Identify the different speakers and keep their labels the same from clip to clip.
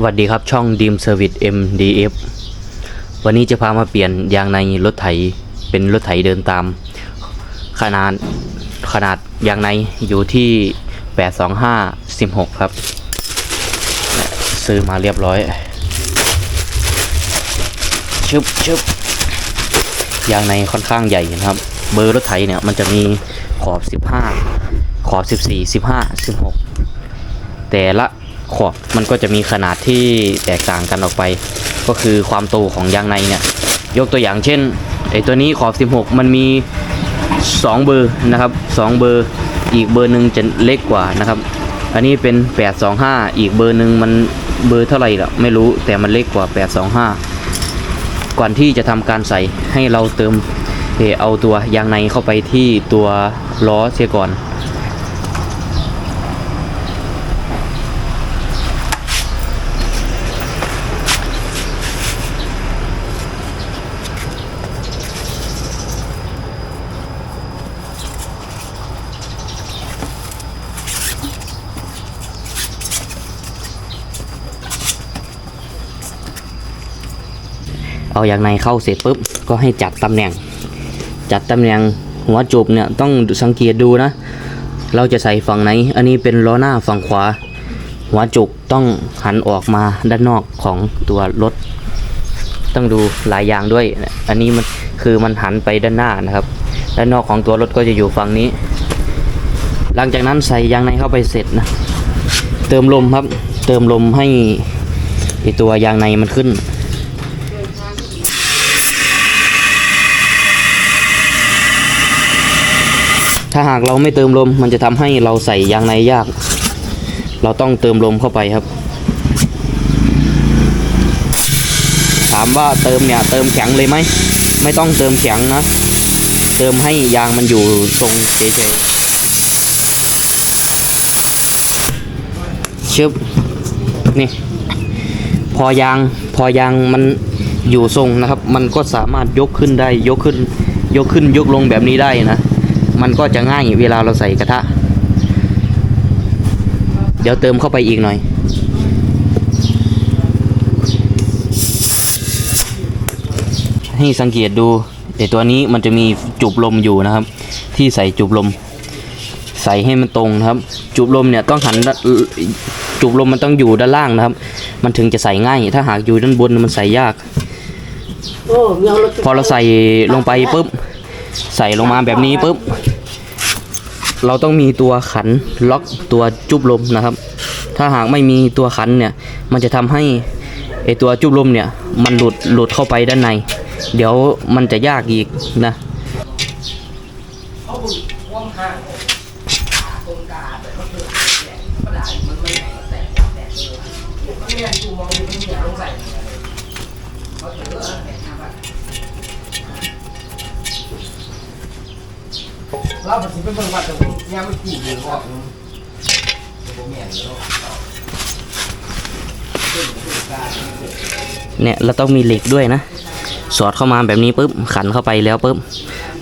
Speaker 1: สวัสดีครับช่อง Dream Service MDF วันนี้จะพามาเปลี่ยนยางในรถไถเป็นรถไถเดินตาม ขนาดขนาดยางในอยู่ที่ 825 16 ครับ ซื้อมาเรียบร้อยชึบชึบยางในค่อนข้างใหญ่นะครับ เบอร์รถไถเนี่ยมันจะมีขอบ 15 ขอบ 14 15 16 แต่ละ ขอบมันก็จะมีขนาดที่แตกต่างกันออกไป ก็คือความโตของยางในเนี่ยยกตัวอย่างเช่นไอตัวนี้ขอบ 16 มันมี 2 เบอร์นะครับ 2 เบอร์อีกเบอร์หนึ่งจะเล็กกว่านะครับ อันนี้เป็น 825 อีกเบอร์หนึ่งมันเบอร์เท่าไหร่ล่ะไม่รู้แต่มันเล็กกว่า 825 ก่อนที่จะทำการใส่ให้เราเติมเอ่อเอาตัวยางในเข้าไปที่ตัวล้อเสียก่อน เอาอย่างในเข้าเสร็จปุ๊บก็ให้จัดตำแหน่ง จัดตำแหน่งหัวจุบเนี่ยต้องสังเกตดูนะ เราจะใส่ฝั่งไหน อันนี้เป็นล้อหน้าฝั่งขวา หัวจุกต้องหันออกมาด้านนอกของตัวรถ ต้องดูหลายอย่างด้วย อันนี้มันคือมันหันไปด้านหน้านะครับ ด้านนอกของตัวรถก็จะอยู่ฝั่งนี้ หลังจากนั้นใส่ยางในเข้าไปเสร็จนะ เติมลมครับ เติมลมให้ตัว ยางในมันขึ้น ถ้าหากเราไม่เติมลมมันจะทำให้เราใส่ยางในยาก เราต้องเติมลมเข้าไปครับ ถามว่าเติมเนี่ยเติมแข็งเลยไหม ไม่ต้องเติมแข็งนะ เติมให้ยางมันอยู่ทรงเฉยๆชึบนี่พอยางพอยางมันอยู่ทรงนะครับ มันก็สามารถยกขึ้นได้ยกขึ้น ยกขึ้นยกลงแบบนี้ได้นะ มันก็จะง่ายเวลาเราใส่กระทะ เดี๋ยวเติมเข้าไปอีกหน่อย ให้สังเกตดูไอตัวนี้มันจะมีจุบลมอยู่นะครับ ที่ใส่จุบลม ใส่ให้มันตรงนะครับ จุบลมเนี่ยต้องหันด้านจุบลมมันต้องอยู่ด้านล่างนะครับ มันถึงจะใส่ง่าย ถ้าหากอยู่ด้านบนมันใส่ยาก
Speaker 2: โอ้เงารถ
Speaker 1: พอเราใส่ลงไปปุ๊บ ใส่ลงมาแบบนี้ปุ๊บ เราต้องมีตัวขันล็อกตัวจุบลมนะครับ ถ้าหากไม่มีตัวขันเนี่ย มันจะทำให้ไอตัวจุบลมเนี่ย มันหลุดหลุดเข้าไปด้านใน เดี๋ยวมันจะยากอีกนะ
Speaker 2: เราไปสิเป็นเบิ่งวัดแต่ยังไม่กี่เดือนออกนึง
Speaker 1: เนี่ยเราต้องมีเหล็กด้วยนะ สอดเข้ามาแบบนี้ปุ๊บขันเข้าไปแล้วปุ๊บ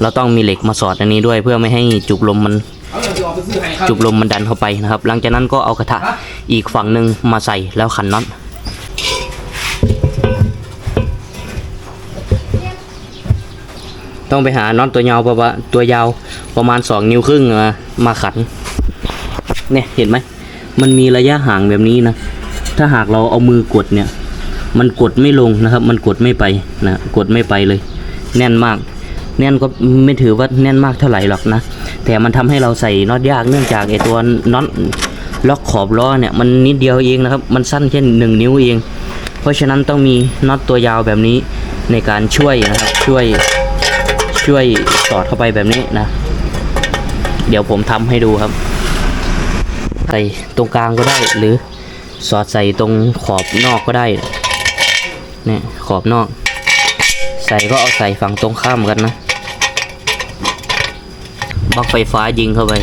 Speaker 1: เราต้องมีเหล็กมาสอดอันนี้ด้วยเพื่อไม่ให้จุบลมมัน
Speaker 2: เอาเลยจะออกไปซื้อให้ครับ
Speaker 1: จุบลมมันดันเข้าไปนะครับ หลังจากนั้นก็เอากระทะอีกฝั่งหนึ่งมาใส่แล้วขันน็อต ต้องไปหาน็อตตัวยาวประมาณตัวยาวประมาณสองนิ้วครึ่งมามาขัน เนี่ยเห็นไหมมันมีระยะห่างแบบนี้นะ ถ้าหากเราเอามือกดเนี่ย มันกดไม่ลงนะครับ มันกดไม่ไปนะกดไม่ไปเลย แน่นมาก แน่นก็ไม่ถือว่าแน่นมากเท่าไหร่หรอกนะ แต่มันทำให้เราใส่น็อตยากเนื่องจากไอตัวน็อตล็อกขอบล้อเนี่ยมันนิดเดียวเองนะครับ มันสั้นแค่หนึ่งนิ้วเอง เพราะฉะนั้นต้องมีน็อตตัวยาวแบบนี้ในการช่วยนะครับช่วย ช่วยสอดเข้าไปแบบนี้นะ เดี๋ยวผมทำให้ดูครับ ใส่ตรงกลางก็ได้หรือสอดใส่ตรงขอบนอกก็ได้เนี่ยขอบนอก ใส่ก็เอาใส่ฝั่งตรงข้ามกันนะบล็อกไฟฟ้ายิงเข้าไป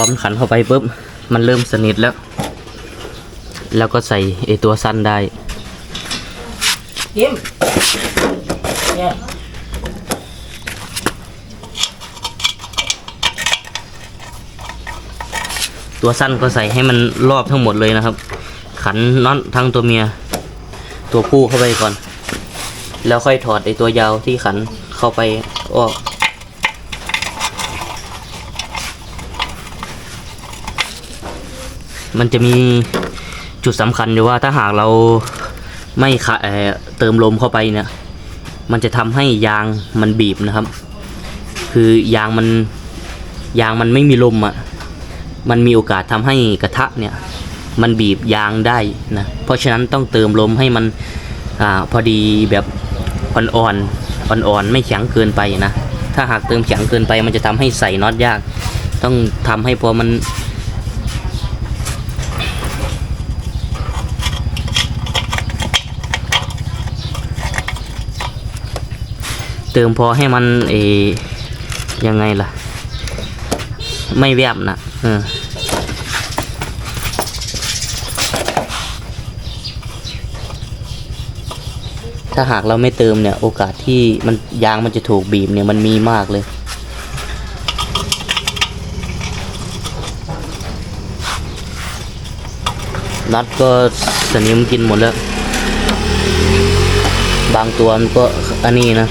Speaker 1: พอมันขันเข้าไปปุ๊บมันเริ่มสนิทแล้ว แล้วก็ใส่ไอตัวสั้นได้
Speaker 2: ทิมเนี่ย
Speaker 1: ตัวสั้นก็ใส่ให้มันรอบทั้งหมดเลยนะครับ ขันน็อตทั้งตัวเมีย ตัวผู้เข้าไปก่อน แล้วค่อยถอดไอตัวยาวที่ขันเข้าไปออก มันจะมีจุดสำคัญอยู่ว่าถ้าหากเราไม่ขะเติมลมเข้าไปเนี่ย มันจะทำให้ยางมันบีบนะครับ คือยางมันยางมันไม่มีลมอะ มันมีโอกาสทำให้กระทะเนี่ย มันบีบยางได้นะ เพราะฉะนั้นต้องเติมลมให้มันอ่าพอดีแบบอ่อนๆอ่อนๆไม่แข็งเกินไปนะ ถ้าหากเติมแข็งเกินไป มันจะทำให้ใส่น็อตยาก ต้องทำให้พอมัน ติมพอให้มันเอยังไงล่ะ ไม่แวบนะเออถ้าหากเราไม่เติมเนี่ย โอกาสที่มันยางมันจะถูกบีบเนี่ยมันมีมากเลยนัดก็สนิมกินหมดแล้ว บางตัวมันก็อันนี้นะ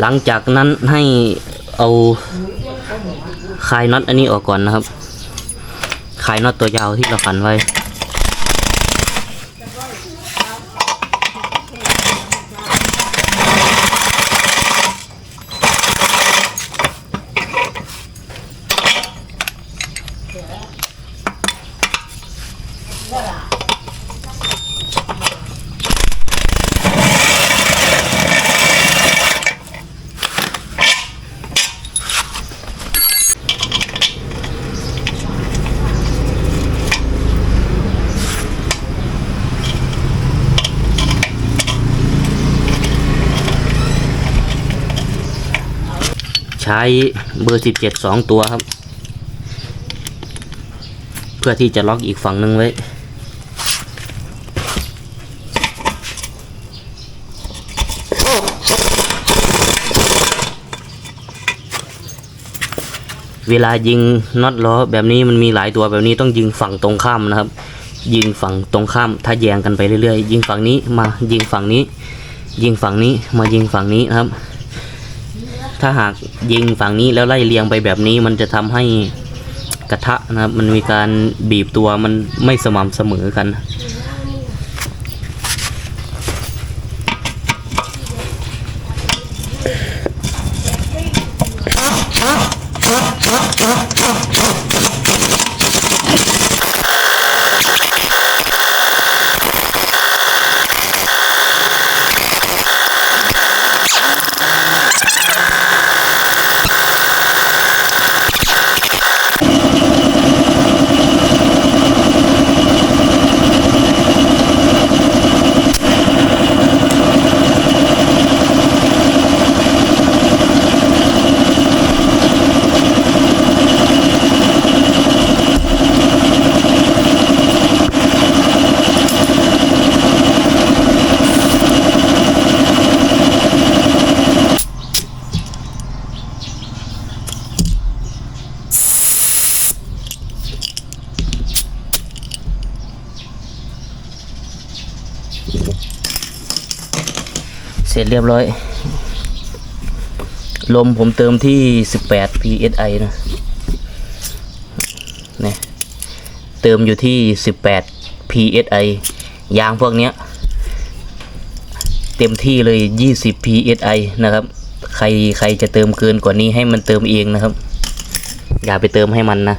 Speaker 1: หลังจากนั้นให้เอาคลายน็อตอันนี้ออกก่อนนะครับคลายน็อตตัวยาวที่เราขันไว้ ใช้เบอร์17สองตัวครับ เพื่อที่จะล็อกอีกฝั่งหนึ่งไว้เวลายิงน็อตล้อแบบนี้มันมีหลายตัวแบบนี้ต้องยิงฝั่งตรงข้ามนะครับ ยิงฝั่งตรงข้าม ถ้าแยงกันไปเรื่อยๆ ยิงฝั่งนี้มายิงฝั่งนี้ ยิงฝั่งนี้มายิงฝั่งนี้นะครับ ถ้าหากยิงฝั่งนี้แล้วไล่เลียงไปแบบนี้ มันจะทำให้กระทะนะครับ มันมีการบีบตัวมันไม่สม่ำเสมอกัน เสร็จเรียบร้อย ลมผมเติมที่ 18 psi นะเนี่ยเติมอยู่ที่ 18 psi ยางพวกเนี้ย เต็มที่เลย 20 psi นะครับ ใครใครจะเติมเกินกว่านี้ให้มันเติมเองนะครับ อย่าไปเติมให้มันนะ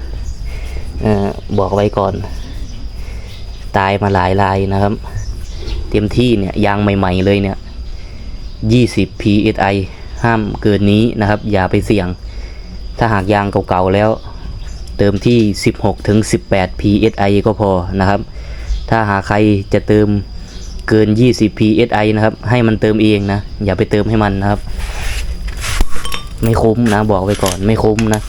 Speaker 1: ออบอกไว้ก่อน ตายมาหลายรายนะครับ เต็มที่เนี่ยยางใหม่ ๆ เลยเนี่ย 20 psi ห้ามเกินนี้นะครับ อย่าไปเสี่ยง ถ้าหากยางเก่าๆแล้ว เติมที่ 16ถึง18 psi ก็พอนะครับ ถ้าหากใครจะเติมเกิน 20 psi นะครับ ให้มันเติมเองนะ อย่าไปเติมให้มันนะครับ ไม่คุ้มนะ บอกไว้ก่อนไม่คุ้มนะ